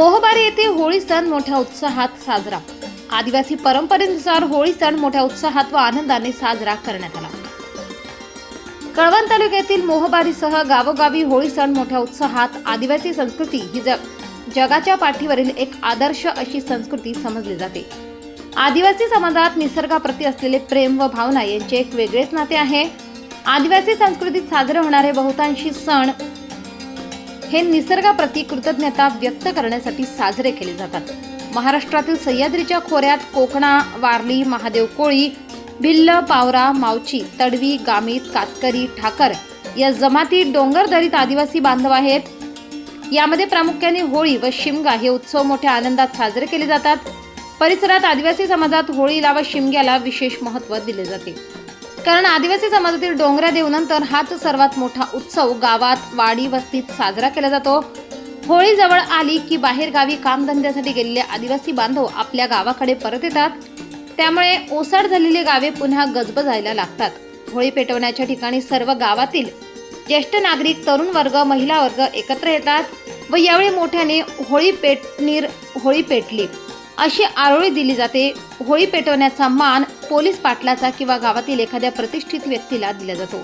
मोहबारी येथे होळी सण मोठ्या उत्साहात साजरा. आदिवासी परंपरेनुसार होळी सण मोठ्या उत्साहात व आनंदाने साजरा करण्यात आला. कळवण तालुक्यातील मोहबारीसह गावोगावी होळी सण मोठ्या उत्साहात आदिवासी संस्कृती ही जग जगाच्या पाठीवरील एक आदर्श अशी संस्कृती समजली जाते. आदिवासी समाजात निसर्गाप्रती असलेले प्रेम व भावना यांचे एक वेगळेच नाते आहे. आदिवासी संस्कृतीत साजरे होणारे बहुतांशी सण हे निसर्गाप्रती कृतज्ञता व्यक्त करण्यासाठी साजरे केले जातात. महाराष्ट्रातील सह्याद्रीच्या खोऱ्यात कोकणा वारली महादेव कोळी भिल्ल पावरा मावची तडवी गामित कातकरी ठाकर या जमाती डोंगरदरीत आदिवासी बांधव आहेत. यामध्ये प्रामुख्याने होळी व शिमगा हे उत्सव मोठ्या आनंदात साजरे केले जातात. परिसरात आदिवासी समाजात होळीला व शिमग्याला विशेष महत्त्व दिले जाते. कारण आदिवासी समाजातील डोंगरा देवनंतर हाच सर्वात मोठा उत्सव गावात वाडी वस्तीत साजरा केला जातो. होळी जवळ आली की बाहेर गावी कामधंद्यासाठी गेलेले आदिवासी बांधव आपल्या गावाकडे परत येतात. त्यामुळे ओसाड झालेली गावे पुन्हा गजबजायला लागतात. होळी पेटवण्याच्या ठिकाणी सर्व गावातील ज्येष्ठ नागरिक तरुण वर्ग महिला वर्ग एकत्र येतात व यावेळी मोठ्याने होळी पेटनीर होळी पेटली अशी आरोळी दिली जाते. होळी पेटवण्याचा मान पोलीस पाटलाचा किंवा गावातील एखाद्या प्रतिष्ठित व्यक्तीला दिला जातो.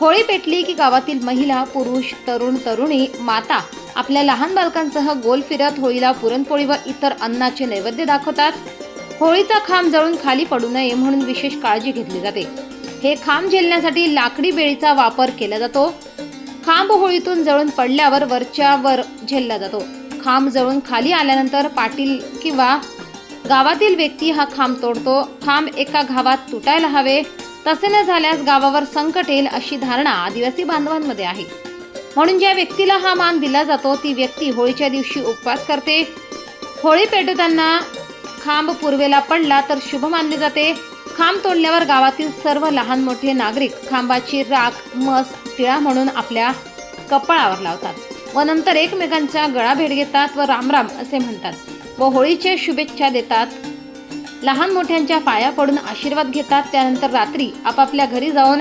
होळी पेटली की गावातील महिला पुरुष तरुण तरुणी माता आपल्या लहान बालकांसह गोल फिरत होळीला पुरणपोळी व इतर अन्नाचे नैवेद्य दाखवतात. होळीचा खांब जळून खाली पडू नये म्हणून विशेष काळजी घेतली जाते. हे खांब झेलण्यासाठी लाकडी बेळीचा वापर केला जातो. खांब होळीतून जळून पडल्यावर वरच्या वर झेलला जातो. खांब जळून खाली आल्यानंतर पाटील किंवा गावातील व्यक्ती हा खांब तोडतो. खांब एका गावात तुटायला हवे. तसे न झाल्यास गावावर संकट येईल अशी धारणा आदिवासी बांधवांमध्ये आहे. म्हणून ज्या व्यक्तीला हा मान दिला जातो ती व्यक्ती होळीच्या दिवशी उपवास करते. होळी पेटवताना खांब पूर्वेला पडला तर शुभ मानले जाते. खांब तोडल्यावर गावातील सर्व लहान मोठे नागरिक खांबाची राख मस टिळा म्हणून आपल्या कपाळावर लावतात व नंतर एकमेकांचा गळा भेट घेतात व रामराम असे म्हणतात. व होळीच्या शुभेच्छा देतात. लहान मोठ्यांच्या पाया पडून आशीर्वाद घेतात. त्यानंतर रात्री आपापल्या घरी जाऊन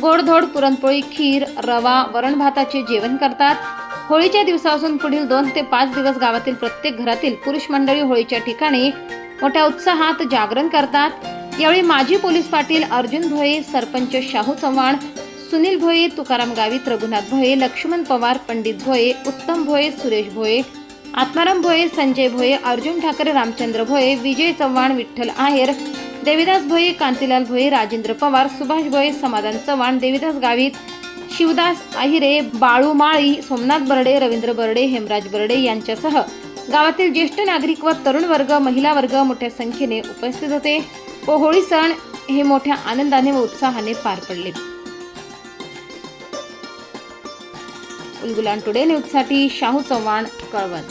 गोडधोड पुरणपोळी खीर रवा वरण भाताचे जेवण करतात. होळीच्या दिवसापासून पुढील दोन ते पाच दिवस गावातील प्रत्येक घरातील पुरुष मंडळी होळीच्या ठिकाणी मोठ्या उत्साहात जागरण करतात. यावेळी माजी पोलीस पाटील अर्जुन भोये सरपंच शाहू चव्हाण सुनील भोये तुकाराम गावित रघुनाथ भोये लक्ष्मण पवार पंडित भोये उत्तम भोये सुरेश भोये आत्माराम भोये संजय भोये अर्जुन ठाकरे रामचंद्र भोये विजय चव्हाण विठ्ठल आहेर देविदास भोये कांतीलाल भोये राजेंद्र पवार सुभाष भोये समाधान चव्हाण देविदास गावित शिवदास आहिरे बाळू माळी सोमनाथ बर्डे रवींद्र बर्डे हेमराज बर्डे यांच्यासह गावातील ज्येष्ठ नागरिक व तरुण वर्ग महिला वर्ग मोठ्या संख्येने उपस्थित होते. व होळी सण हे मोठ्या आनंदाने व उत्साहाने पार पडले. उलगुलान टुडे न्यूजसाठी शाहू चव्हाण कळवण.